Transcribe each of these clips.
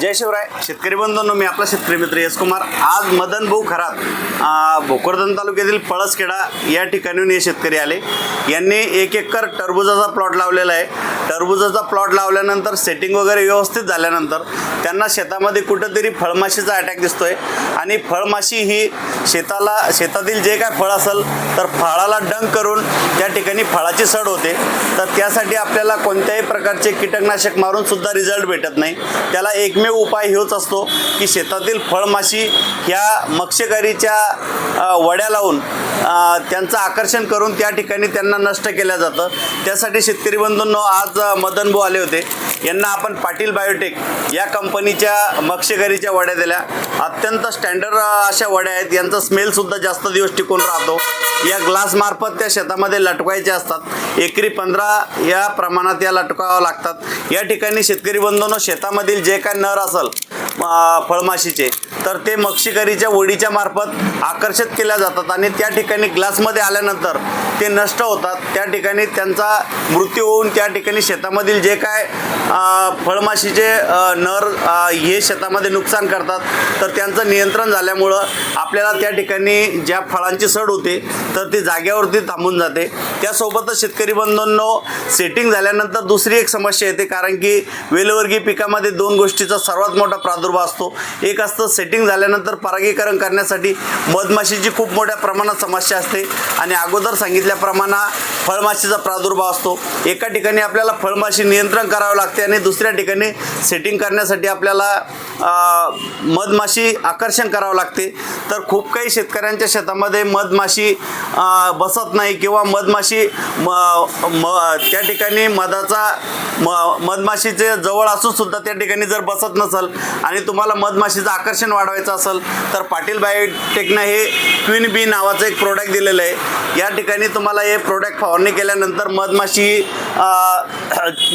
जय शिवराय. शेतकरी बंधूंनो मी आपला शेतकरी मित्र यश कुमार. आज मदन भाऊ खरात भोकरदन तालुक्यातील पळसखेडा या ठिकाणून हे शेतकरी आले. यांनी एक एकर टरबुजाचा प्लॉट लावलेला आहे. टरबुजाचा प्लॉट लावल्यानंतर सेटिंग वगैरे व्यवस्थित झाल्यानंतर त्यांना शेतामध्ये कुठंतरी फळमाशीचा अटॅक दिसतोय. आणि फळमाशी ही शेताला शेतातील जे काय फळ असेल तर फळाला डंक करून त्या ठिकाणी फळाची सड होते. तर त्यासाठी आपल्याला कोणत्याही प्रकारचे कीटकनाशक मारून सुद्धा रिझल्ट भेटत नाही. त्याला एकमेव उपाय हेच असतो की शेतातील फळमाशी ह्या मत्स्यकारीच्या वड्या लावून त्यांचं आकर्षण करून त्या ठिकाणी त्यांना नष्ट केलं जातं. त्यासाठी शेतकरी बंधूंनो आज अ, मदन आले होते. यांना आपण पाटील बायोटेक या कंपनीच्या मत्स्यकारीच्या वड्या दिल्या. अत्यंत स्टँडर्ड अशा वड्या आहेत. यांचा स्मेलसुद्धा जास्त दिवस टिकून राहतो. या ग्लासमार्फत त्या शेतामध्ये लटकवायच्या असतात. एकरी पंधरा या प्रमाणात या लटकाव्या लागतात. या ठिकाणी शेतकरी बंधूंनो शेतामधील जे काय नर असेल फळमाशीचे. तर ते मक्षिकरीच्या वडीच्या मार्फत आकर्षित केल्या जातात आणि त्या ठिकाणी ग्लासमध्ये आल्यानंतर ते नष्ट होतात. त्या ठिकाणी त्यांचा मृत्यू होऊन त्या ठिकाणी शेतामधील जे काय फळमाशीचे नर हे शेतामध्ये नुकसान करतात तर त्यांचं नियंत्रण झाल्यामुळं आपल्याला त्या ठिकाणी ज्या फळांची सड होते तर ती जाग्यावरती थांबून जाते. त्यासोबतच शेतकरी बंधूंनो सेटिंग झाल्यानंतर दुसरी एक समस्या येते कारण की वेलवर्गीय पिकामध्ये दोन गोष्टीचा सर्वात मोठा प्रादुर्भाव असतो एक असतं सेटिंग झाल्यानंतर परागीकरण करण्यासाठी मधमाशीची खूप मोठ्या प्रमाणात समस्या असते आणि अगोदर सांगितल्याप्रमाणे फळमाशीचा प्रादुर्भाव असतो. एका ठिकाणी आपल्याला फळमाशी नियंत्रण करावं लागते आणि दुसऱ्या ठिकाणी सेटिंग करण्यासाठी आपल्याला मधमाशी आकर्षण करावं लागते. तर खूप काही शेतकऱ्यांच्या शेतामध्ये मधमाशी बसत नाही किंवा मधमाशी म म त्या ठिकाणी मधाचा म मधमाशीचे जवळ असून सुद्धा त्या ठिकाणी जर बसत नसेल आणि तुम्हाला मधमाशीचं आकर्षण वाढवायचं असेल तर पाटील बायोटेकनं हे क्वीन बी नावाचं एक प्रोडक्ट दिलेलं आहे. या ठिकाणी तुम्हाला हे प्रोडक्ट फवारणी केल्यानंतर मधमाशी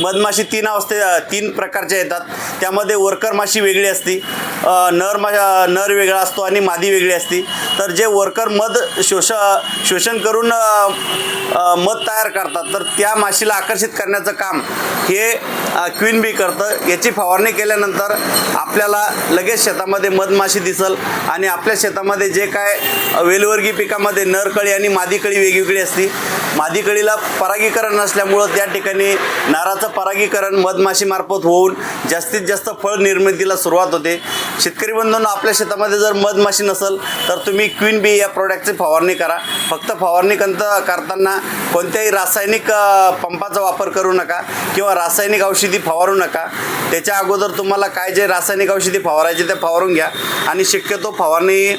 मधमाशी तीन अवस्थे तीन प्रकारच्या येतात. त्यामध्ये वर्कर माशी वेगळी असती नर मा नर वेगळा असतो आणि मादी वेगळी असती. तर जे वर्कर मध शोष शोषण करून मध तयार करतात तर त्या माशीला आकर्षित करण्याचं काम हे क्वीन बी करतं. याची फवारणी केल्यानंतर आपल्याला लगेच शेतामध्ये मधमाशी दिसल आणि आपल्या शेतामध्ये जे काय वेलवर्गीय पिकामध्ये नरकळी आणि मादीकळी वेगवेगळी असती मादीकळीला परागीकरण नसल्यामुळं त्या ठिकाणी नाराचं परागीकरण मधमाशीमार्फत होऊन जास्तीत जास्त फळ निर्मितीला सुरुवात होते. शेतकरी बंधूंनो आपल्या शेतामध्ये जर मधमाशी नसेल तर तुम्ही क्वीन बी या प्रोडक्टची फवारणी करा. फक्त फवारणी कंत करताना कोणत्याही रासायनिक पंपाचा वापर करू नका किंवा रासायनिक औषधी फवारू नका. त्याच्या अगोदर तुम्हाला काय जे रासायनिक औषध फवारायचे ते फवारून घ्या. आणि शक्यतो फवारणी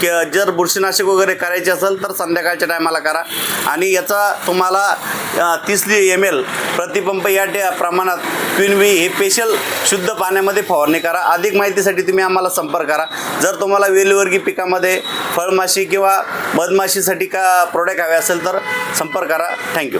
के- जर बुरशीनाशक वगैरे करायची असेल तर संध्याकाळच्या टायमाला करा. आणि याचा तुम्हाला तीस एम एल प्रतिपंप या डे प्रमाणात क्विनवी बी हे स्पेशल शुद्ध पाण्यामध्ये फवारणी करा. अधिक माहितीसाठी तुम्ही आम्हाला संपर्क करा. जर तुम्हाला वेलवर्गीय पिकामध्ये फळमाशी किंवा मधमाशीसाठी का प्रोडक्ट हवे असेल तर संपर्क करा. थँक्यू